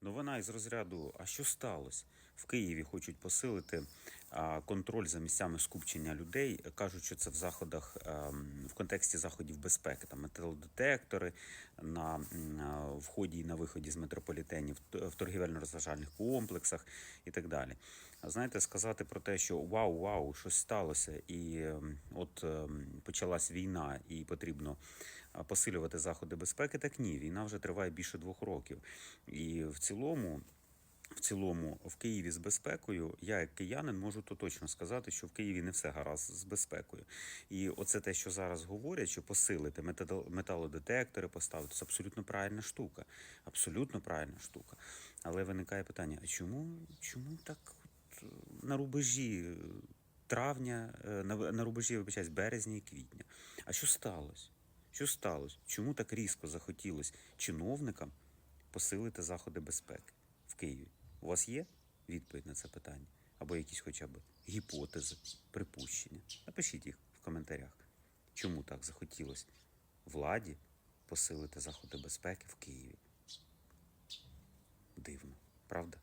Новина із розряду: а що сталося? В Києві хочуть посилити контроль за місцями скупчення людей. Кажуть, що це в заходах ем, в контексті заходів безпеки, там металодетектори на вході і на виході з метрополітенів, в торгівельно-розважальних комплексах і так далі. Знаєте, сказати про те, що вау, вау, щось сталося, і ем, от ем, почалась війна, і потрібно посилювати заходи безпеки, так ні, війна вже триває більше двох років. І в цілому, в цілому, в Києві з безпекою, я як киянин можу то точно сказати, що в Києві не все гаразд з безпекою. І оце те, що зараз говорять, що посилити металодетектори поставити, це абсолютно правильна штука. Абсолютно правильна штука. Але виникає питання: а чому, чому так от, е, на рубежі е, травня, е, на, рубежі, вибачаюсь, березня і квітня? А що сталося? Що сталося? Чому так різко захотілось чиновникам посилити заходи безпеки в Києві? У вас є відповідь на це питання? Або якісь хоча б гіпотези, припущення? Напишіть їх в коментарях. Чому так захотілось владі посилити заходи безпеки в Києві? Дивно, правда?